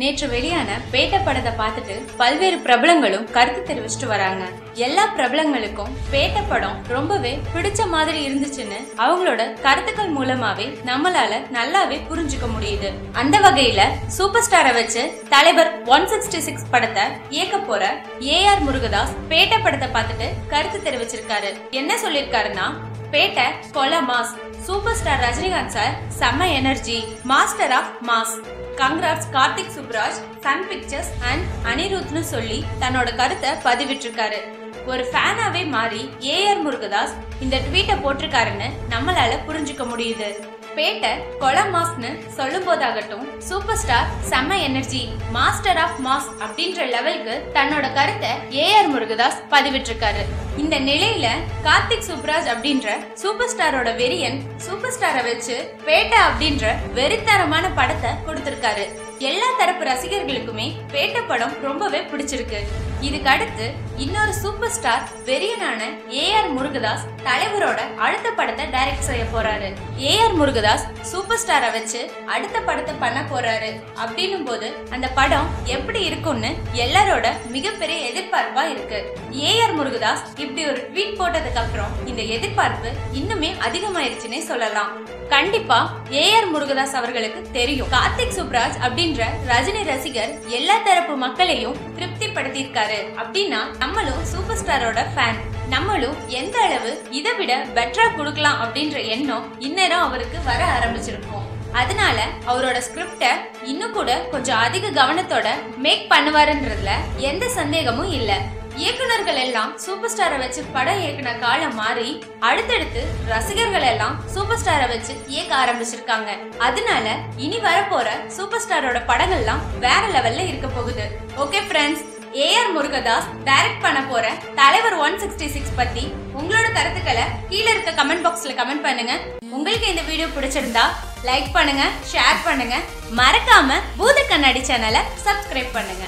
நேற்று வெளியான பேட்ட படத்தை பார்த்துட்டு பல்வேறு பிரபலங்களும் கருத்து தெரிவிச்சிட்டு வராங்க. எல்லா பிரபலங்களுக்கும் பேட்ட படம் ரொம்பவே பிடிச்ச மாதிரி இருந்துச்சுன்னு அவங்களோட கருத்துக்கள் மூலமாவே நம்மளால நல்லாவே புரிஞ்சுக்க முடியுது. அந்த வகையில சூப்பர் ஸ்டாரை வச்சு தலைவர் ஒன் சிக்ஸ்டி சிக்ஸ் படத்தை இயக்க போற ஏ ஆர் முருகதாஸ் பேட்ட படத்தை பார்த்துட்டு கருத்து தெரிவிச்சிருக்காரு. என்ன சொல்லிருக்காருன்னா பேட்ட கொல mass. Super star Rajinikanth sir செம்ம energy master of mass congrats Karthik Subbaraj Sun Pictures and அனிருத்னு சொல்லி தன்னோட கருத்தை பதிவிட்டிருக்காரு. ஒரு ஃபேனாவே மாறி ஏஆர் முருகதாஸ் இந்த ட்வீட்டை போட்டிருக்காருன்னு நம்மளால புரிஞ்சுக்க முடியுது. பேட்டை கொல மாஸ்னு சொல்லும் போதாகட்டும் சூப்பர் ஸ்டார் செம்ம எனர்ஜி மாஸ்டர் ஆஃப் மாஸ் அப்படின்ற லெவலுக்கு தன்னோட கருத்தை ஏஆர் முருகதாஸ் பதிவிட்டிருக்காரு. இந்த நிலையில கார்த்திக் சுப்ராஜ் அப்படின்ற சூப்பர் ஸ்டாரோட வெறியன் சூப்பர் ஸ்டாரை வச்சு பேட்டை அப்படின்ற வெறித்தரமான படத்தை கொடுத்திருக்காரு. எல்லா தரப்பு ரசிகர்களுக்குமே பேட்ட படம் ரொம்பவே பிடிச்சிருக்கு. இதுக்கு அடுத்து இன்னொரு சூப்பர் ஸ்டார் வெறியனான ஏ ஆர் முருகதாஸ் தலைவரோட அடுத்த படத்தை டைரக்ட் செய்ய போறாரு. ஏ ஆர் முருகதாஸ் சூப்பர் ஸ்டாரை வச்சு அடுத்த படத்தை பண்ண போறாரு. அப்படின்னும் போது அந்த படம் எப்படி இருக்கும்னு எல்லாரோட மிகப்பெரிய எதிர்பார்ப்பா இருக்கு. ஏ ஆர் முருகதாஸ் இப்படி ஒரு ட்வீட் போட்டதுக்கு அப்புறம் இந்த எதிர்பார்ப்பு இன்னுமே அதிகமாயிருச்சுன்னே சொல்லலாம். கண்டிப்பா ஏ ஆர் முருகதாஸ் அவர்களுக்கு தெரியும். கார்த்திக் சுப்ராஜ் அப்படின்ற ரஜினி ரசிகர் எல்லா தரப்பு மக்களையும் திருப்திப்படுத்தியிருக்காரு. அப்படின்னா நம்மளும் சூப்பர் ஸ்டாரோட ஃபேன் நம்மளும் எந்த அளவு இதை விட பெட்டரா கொடுக்கலாம் அப்படின்ற எண்ணம் இந்நேரம் அவருக்கு வர ஆரம்பிச்சிருக்கும். அதனால அவரோட ஸ்கிரிப்டை இன்னும் கூட கொஞ்சம் அதிக கவனத்தோட மேக் பண்ணுவாருன்றதுல எந்த சந்தேகமும் இல்ல. இயக்குனர்கள் எல்லாம் சூப்பர் ஸ்டாரை வச்சு படம் இயக்குன காலம் மாறி அடுத்தடுத்து ரசிகர்கள் எல்லாம் சூப்பர் ஸ்டாரை வச்சு இயக்க ஆரம்பிச்சிருக்காங்க. அதனால இனி வரப்போற சூப்பர் ஸ்டாரோட படங்கள்லாம் வேற லெவல்ல இருக்க போகுது. Okay friends AR Murugadoss direct பண்ண போற தலைவர் ஒன் சிக்ஸ்டி சிக்ஸ் பத்தி உங்களோட கருத்துக்களை கீழே இருக்க கமெண்ட் பாக்ஸ்ல கமெண்ட் பண்ணுங்க. உங்களுக்கு இந்த வீடியோ பிடிச்சிருந்தா லைக் பண்ணுங்க ஷேர் பண்ணுங்க. மறக்காம பூத கண்ணாடி சேனலை சப்ஸ்கிரைப் பண்ணுங்க.